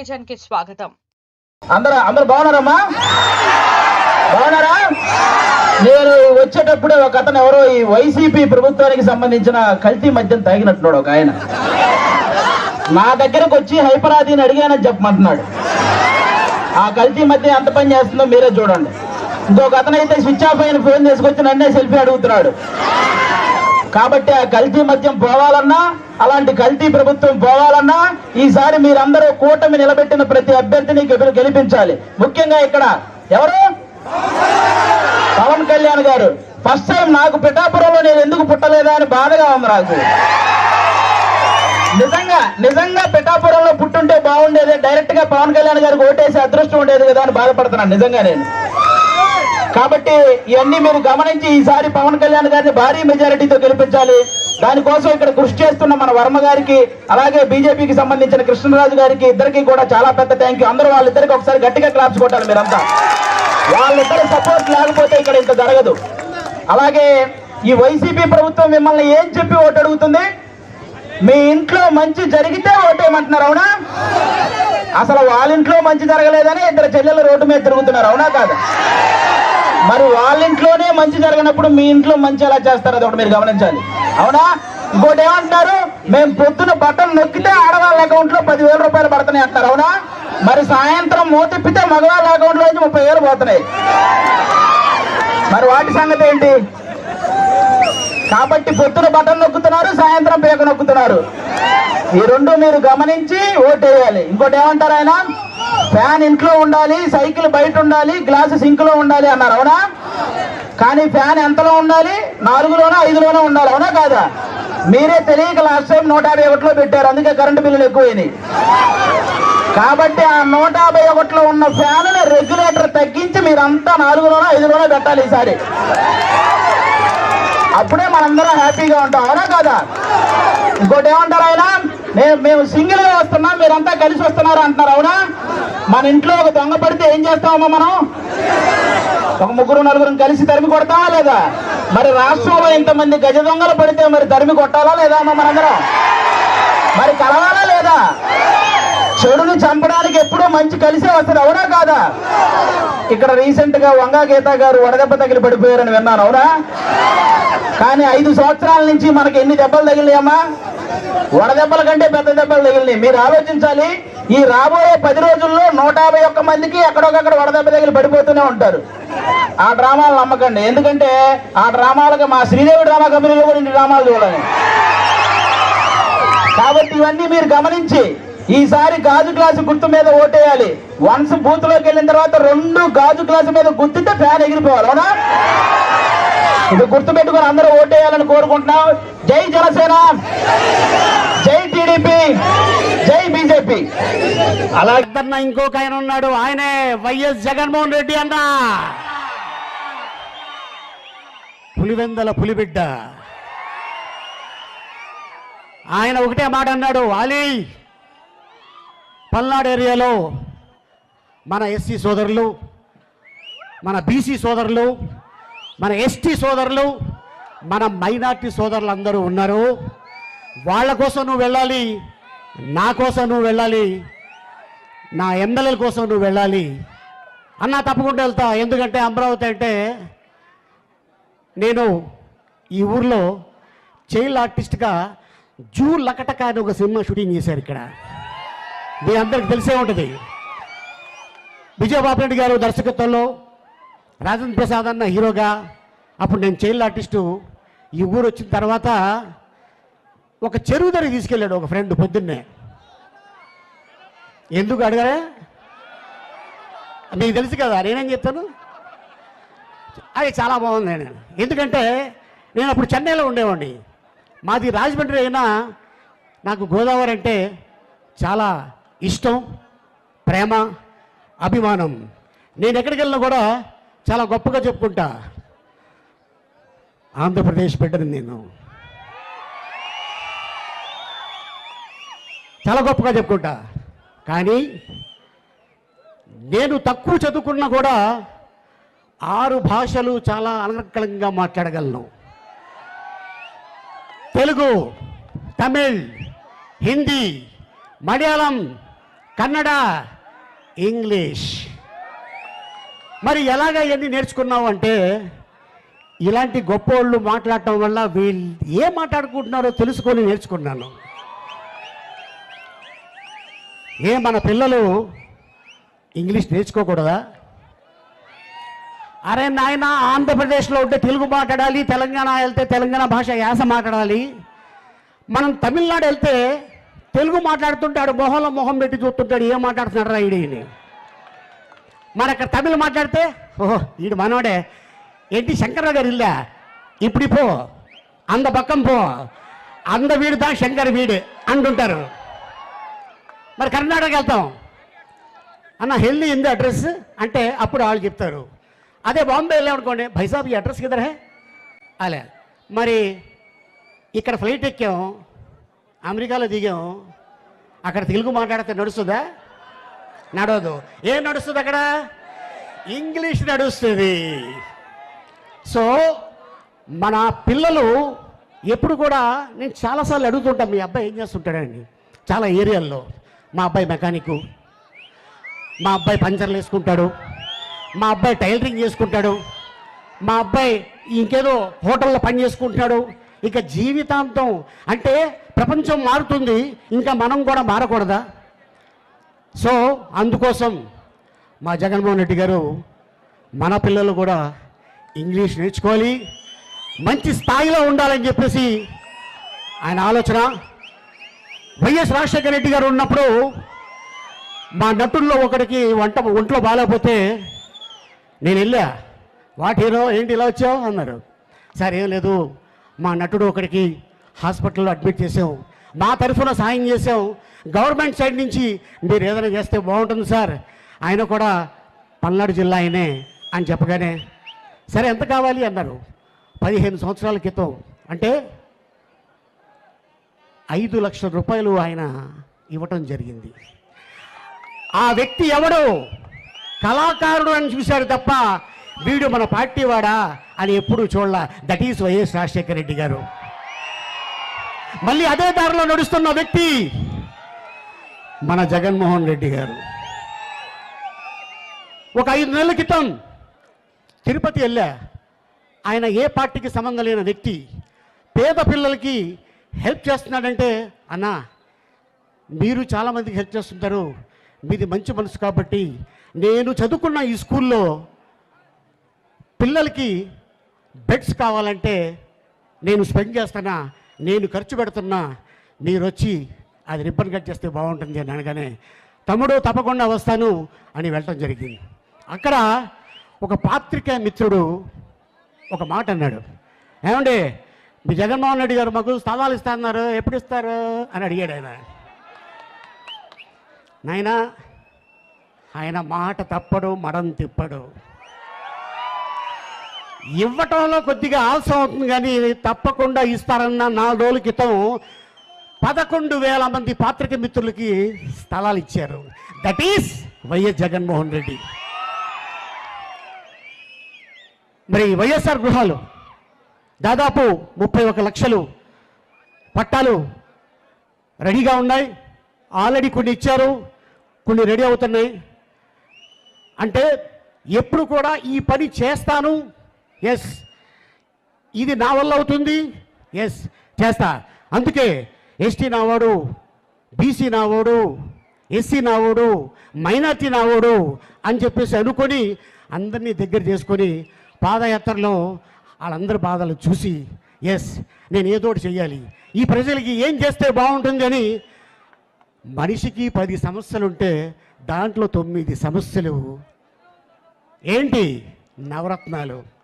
టెలివిజన్కి స్వాగతం. అందరూ అందరు బాగున్నారమ్మా? బాగున్నారా? నేను వచ్చేటప్పుడే ఒక అతను ఎవరో ఈ వైసీపీ ప్రభుత్వానికి సంబంధించిన కల్తీ మద్యం తాగినట్టున్నాడు ఒక ఆయన. నా దగ్గరకు వచ్చి హైపరాదిని అడిగానని చెప్పమంటున్నాడు. ఆ కల్తీ మధ్య ఎంత పని చేస్తుందో మీరే చూడండి. ఇంకొక అతను అయితే స్విచ్ ఆఫ్ అయిన ఫోన్ తీసుకొచ్చి నన్నే సెల్ఫీ అడుగుతున్నాడు. కాబట్టి ఆ కల్తీ మద్యం పోవాలన్నా అలాంటి కల్తీ ప్రభుత్వం పోవాలన్నా ఈసారి మీరందరూ కూటమి నిలబెట్టిన ప్రతి అభ్యర్థిని గెలిపించాలి. ముఖ్యంగా ఇక్కడ ఎవరు? పవన్ కళ్యాణ్ గారు. ఫస్ట్ టైం నాకు పిఠాపురంలో నేను ఎందుకు పుట్టలేదా అని బాధగా ఉంది నాకు. నిజంగా నిజంగా పిఠాపురంలో పుట్టుంటే బాగుండేది డైరెక్ట్గా పవన్ కళ్యాణ్ గారికి ఓటేసి అదృష్టం ఉండేది కదా అని బాధపడుతున్నాను నిజంగా నేను. కాబట్టి ఇవన్నీ మీరు గమనించి ఈసారి పవన్ కళ్యాణ్ గారిని భారీ మెజారిటీతో గెలిపించాలి. దానికోసం ఇక్కడ కృషి చేస్తున్న మన వర్మ గారికి అలాగే బీజేపీకి సంబంధించిన కృష్ణరాజు గారికి ఇద్దరికి కూడా చాలా పెద్ద థ్యాంక్ యూ అందరూ వాళ్ళిద్దరికి ఒకసారి గట్టిగా క్లాప్స్ కొట్టాలి మీరంతా. వాళ్ళిద్దరి సపోర్ట్ లేకపోతే ఇక్కడ ఇంత జరగదు. అలాగే ఈ వైసీపీ ప్రభుత్వం మిమ్మల్ని ఏం చెప్పి ఓటు అడుగుతుంది? మీ ఇంట్లో మంచి జరిగితే ఓటేయమంటున్నారు అవునా? అసలు వాళ్ళ ఇంట్లో మంచి జరగలేదని ఇద్దరు చెల్లెలు రోడ్డు మీద తిరుగుతున్నారు అవునా కాదు? మరి వాళ్ళ ఇంట్లోనే మంచి జరిగినప్పుడు మీ ఇంట్లో మంచి ఎలా చేస్తారు అది ఒకటి మీరు గమనించాలి. అవునా? ఇంకోటి ఏమంటారు మేము పొద్దున బట్టలు నొక్కితే ఆడవాళ్ళ అకౌంట్లో పదివేల రూపాయలు పడుతున్నాయి అంటారు అవునా? మరి సాయంత్రం మోతిప్పితే మగవాళ్ళ అకౌంట్లో నుంచి ముప్పై వేలు పోతున్నాయి. మరి వాటి సంగతి ఏంటి? కాబట్టి పొద్దున బటన్ నొక్కుతున్నారు సాయంత్రం పేక నొక్కుతున్నారు. ఈ రెండు మీరు గమనించి ఓటేయాలి ఇంకోటి ఏమంటారు ఆయన? ఫ్యాన్ ఇంట్లో ఉండాలి సైకిల్ బయట ఉండాలి గ్లాసు సింక్లో ఉండాలి అన్నారు అవునా? కానీ ఫ్యాన్ ఎంతలో ఉండాలి? నాలుగులోనో ఐదులోనో ఉండాలి అవునా కాదా? మీరే తెలియక లాస్ట్ టైం నూట యాభై ఒకటిలో పెట్టారు అందుకే కరెంటు బిల్లులు ఎక్కువైనాయి. కాబట్టి ఆ నూట యాభై ఒకటిలో ఉన్న ఫ్యాన్ రెగ్యులేటర్ తగ్గించి మీరంతా నాలుగులోనో ఐదులోనో పెట్టాలి ఈసారి. అప్పుడే మనందరం హ్యాపీగా ఉంటాం అవునా కదా? ఇంకోటి ఏమంటారు ఆయన? నేను మేము సింగిల్గా వస్తున్నాం మీరంతా కలిసి వస్తున్నారు అంటున్నారు అవునా? మన ఇంట్లో ఒక దొంగ పడితే ఏం చేస్తామమ్మా మనం? ఒక ముగ్గురు నలుగురు కలిసి తరిమి కొడతామా లేదా? మరి రాష్ట్రంలో ఇంతమంది గజ దొంగలు పడితే మరి తరిమి కొట్టాలా లేదా అమ్మ మనందరం? మరి కలవాలా లేదా? చెడుని చంపడానికి ఎప్పుడూ మంచి కలిసే వస్తుంది అవునా కాదా? ఇక్కడ రీసెంట్గా వంగా గీత గారు వడదెబ్బ తగిలి పడిపోయారని విన్నాను అవునా? కానీ ఐదు సంవత్సరాల నుంచి మనకి ఎన్ని దెబ్బలు తగిలినాయమ్మా? వడదెబ్బల కంటే పెద్ద దెబ్బలు తగిలినాయి. మీరు ఆలోచించాలి ఈ రాబోయే పది రోజుల్లో నూట యాభై ఒక్క మందికి ఎక్కడొకక్కడ వడదెబ్బ తగిలి పడిపోతూనే ఉంటారు. ఆ డ్రామాలు నమ్మకండి. ఎందుకంటే ఆ డ్రామాలకు మా శ్రీదేవి డ్రామా కంపెనీలో కూడా ఇన్ని డ్రామాలు చూడాలి కాబట్టి ఇవన్నీ మీరు గమనించి ఈసారి గాజు గ్లాసు గుర్తు మీద ఓటేయాలి. వన్స్ బూత్లోకి వెళ్ళిన తర్వాత రెండు గాజు గ్లాసు మీద గుర్తితే ఫ్యాన్ ఎగిరిపోవాలి అవునా? ఇది గుర్తు పెట్టుకొని అందరూ ఓటేయాలని కోరుకుంటున్నాం. జై జనసేన! టీడీపీ జై బీజేపీ. అలాగే ఇంకొక ఆయన ఉన్నాడు. ఆయనే వైఎస్ జగన్మోహన్ రెడ్డి అన్న. పులివెందల పులిబిడ్డ. ఆయన ఒకటే మాట అన్నాడు. అలీ పల్నాడు ఏరియాలో మన ఎస్సీ సోదరులు మన బీసీ సోదరులు మన ఎస్టీ సోదరులు మన మైనార్టీ సోదరులు అందరూ ఉన్నారు. వాళ్ళ కోసం నువ్వు వెళ్ళాలి నా కోసం నువ్వు వెళ్ళాలి నా ఎమ్మెల్యేల కోసం నువ్వు వెళ్ళాలి. అన్నా తప్పకుండా వెళ్తా ఎందుకంటే అమరావతి అంటే నేను ఈ ఊర్లో చైల్డ్ ఆర్టిస్ట్గా జూ లకటక అని ఒక సినిమా షూటింగ్ చేశారు ఇక్కడ. మీ అందరికి తెలిసే ఉంటుంది. విజయబాబు రెడ్డి గారు దర్శకత్వంలో రాజేంద్ర ప్రసాద్ అన్న హీరోగా అప్పుడు నేను చైల్డ్ ఆర్టిస్టు ఈ ఊరు వచ్చిన తర్వాత ఒక చెరువు దగ్గర తీసుకెళ్ళాడు ఒక ఫ్రెండ్ పొద్దున్నే. ఎందుకు అడగరే మీకు తెలుసు కదా నేనేం చెప్తాను? అది చాలా బాగుంది నేను ఎందుకంటే నేను అప్పుడు చెన్నైలో ఉండేవాడిని. మాది రాజమండ్రి అయినా నాకు గోదావరి అంటే చాలా ఇష్టం ప్రేమ అభిమానం. నేను ఎక్కడికి వెళ్ళినా కూడా చాలా గొప్పగా చెప్పుకుంటా. ఆంధ్రప్రదేశ్ బిడ్డని నేను. చాలా గొప్పగా చెప్పుకుంటా. కానీ నేను తక్కువ చదువుకున్నా కూడా ఆరు భాషలు చాలా అనర్గళంగా మాట్లాడగలను. తెలుగు తమిళ్ హిందీ మలయాళం కన్నడ ఇంగ్లీష్. మరి ఎలాగ ఇవన్నీ నేర్చుకున్నావు అంటే ఇలాంటి గొప్పోళ్ళు మాట్లాడటం వల్ల వీళ్ళు ఏం మాట్లాడుకుంటున్నారో తెలుసుకొని నేర్చుకున్నాను. ఏ మన పిల్లలు ఇంగ్లీష్ నేర్చుకోకూడదా? అరే నాయన ఆంధ్రప్రదేశ్లో ఉంటే తెలుగు మాట్లాడాలి తెలంగాణ వెళ్తే తెలంగాణ భాష యాస మాట్లాడాలి. మనం తమిళనాడు వెళ్తే తెలుగు మాట్లాడుతుంటాడు మొహంలో మొహం పెట్టి చూస్తుంటాడు ఏం మాట్లాడుతున్నాడు రా ఈడీని మన అక్కడ తమిళ మాట్లాడితే ఓహో ఈడు మనోడే ఏంటి శంకర్రావు గారు ఇల్లా? ఇప్పుడు పో అంద పక్కం పో. అంద వీడుదా శంకర్ వీడు అంటుంటారు. మరి కర్ణాటక వెళ్తాం. అన్న హెల్దీ ఇంది అడ్రస్ అంటే అప్పుడు వాళ్ళు చెప్తారు. అదే బాంబే వెళ్ళామనుకోండి భైసాబ్ ఈ అడ్రస్ కిదర్ హే అలా. మరి ఇక్కడ ఫ్లైట్ ఎక్కాం అమెరికాలో దిగాం. అక్కడ తెలుగు మాట్లాడితే నడుస్తుందా? నడవదు. ఏం నడుస్తుంది అక్కడ? ఇంగ్లీష్ నడుస్తుంది. సో మన పిల్లలు ఎప్పుడు కూడా నేను చాలాసార్లు అడుగుతుంటాను మీ అబ్బాయి ఏం చేస్తుంటాడండి? చాలా ఏరియాల్లో. మా అబ్బాయి మెకానిక్ మా అబ్బాయి పంచర్లు వేసుకుంటాడు మా అబ్బాయి టైలరింగ్ చేసుకుంటాడు మా అబ్బాయి ఇంకేదో హోటల్లో పని చేసుకుంటున్నాడు. ఇక జీవితాంతం అంటే ప్రపంచం మారుతుంది ఇంకా మనం కూడా మారకూడదా? సో అందుకోసం మా జగన్మోహన్ రెడ్డి గారు మన పిల్లలు కూడా ఇంగ్లీష్ నేర్చుకోవాలి మంచి స్థాయిలో ఉండాలని చెప్పేసి ఆయన ఆలోచన. వైఎస్ రాజశేఖర రెడ్డి గారు ఉన్నప్పుడు మా నటుల్లో ఒకడికి వంట ఒంట్లో బాగాలేకపోతే నేను వెళ్ళా. వాటిలో హీరో ఏంటి ఇలా వచ్చావు? అన్నారు. సార్ ఏం లేదు. మా నటుడు ఒకడికి హాస్పిటల్లో అడ్మిట్ చేసాం మా తరఫున సాయం చేసాం గవర్నమెంట్ సైడ్ నుంచి మీరు ఏదైనా చేస్తే బాగుంటుంది సార్. ఆయన కూడా పల్నాడు జిల్లా ఆయనే అని చెప్పగానే సరే ఎంత కావాలి? అన్నారు. పదిహేను సంవత్సరాల క్రితం. అంటే ఐదు లక్షల రూపాయలు ఆయన ఇవ్వటం జరిగింది. ఆ వ్యక్తి ఎవడు కళాకారుడు అని చూశాడు తప్ప వీడు మన పార్టీ వాడా అని ఎప్పుడు చూడాల. That is YS Rajasekhara Reddy garu. మళ్ళీ అదే దారిలో నడుస్తున్న వ్యక్తి మన జగన్మోహన్ రెడ్డి గారు. ఒక ఐదు నెలల క్రితం తిరుపతి వెళ్ళా. ఆయన ఏ పార్టీకి సంబంధం లేని వ్యక్తి పేద పిల్లలకి హెల్ప్ చేస్తున్నాడంటే అన్నా మీరు చాలామందికి హెల్ప్ చేస్తుంటారు. మీది మంచి మనసు కాబట్టి నేను చదువుకున్న ఈ స్కూల్లో పిల్లలకి బెడ్స్ కావాలంటే నేను స్పెండ్ చేస్తున్నా నేను ఖర్చు పెడుతున్నా? మీరు వచ్చి అది రిబ్బన్ కట్ చేస్తే బాగుంటుంది అని అనగానే తమ్ముడు తప్పకుండా వస్తాను అని వెళ్ళటం జరిగింది. అక్కడ ఒక పాత్రికే మిత్రుడు ఒక మాట అన్నాడు. ఏమండి మీ జగన్మోహన్ రెడ్డి గారు మాకు స్థలాలు ఇస్తాన్నారు. ఎప్పుడు ఇస్తారు? అని అడిగాడు ఆయన. నాయనా ఆయన మాట తప్పడు మడం తిప్పడు. ఇవ్వటంలో కొద్దిగా ఆలస్యం అవుతుంది కానీ తప్పకుండా ఇస్తారన్న నాలుగు రోజుల క్రితం పదకొండు వేల మంది పాత్రిక మిత్రులకి స్థలాలు ఇచ్చారు. That is YS Jaganmohan Reddy. మరి వైఎస్ఆర్ గృహాలు? దాదాపు ముప్పై ఒక లక్షలు పట్టాలు రెడీగా ఉన్నాయి. ఆల్రెడీ కొన్ని ఇచ్చారు కొన్ని రెడీ అవుతున్నాయి. అంటే ఎప్పుడు కూడా ఈ పని చేస్తాను. ఎస్ ఇది నా వల్ల అవుతుంది. ఎస్ చేస్తా. అందుకే ఎస్టీ నావాడు బీసీ నావాడు ఎస్సీ నావాడు మైనార్టీ నావాడు అని చెప్పేసి అనుకొని అందరినీ దగ్గర చేసుకొని పాదయాత్రలో వాళ్ళందరి బాధలు చూసి ఎస్ నేను ఏదోటి చేయాలి చెయ్యాలి. ఈ ప్రజలకి ఏం చేస్తే బాగుంటుంది అని మనిషికి పది సమస్యలుంటే దాంట్లో తొమ్మిది సమస్యలు. ఏంటి నవరత్నాలు?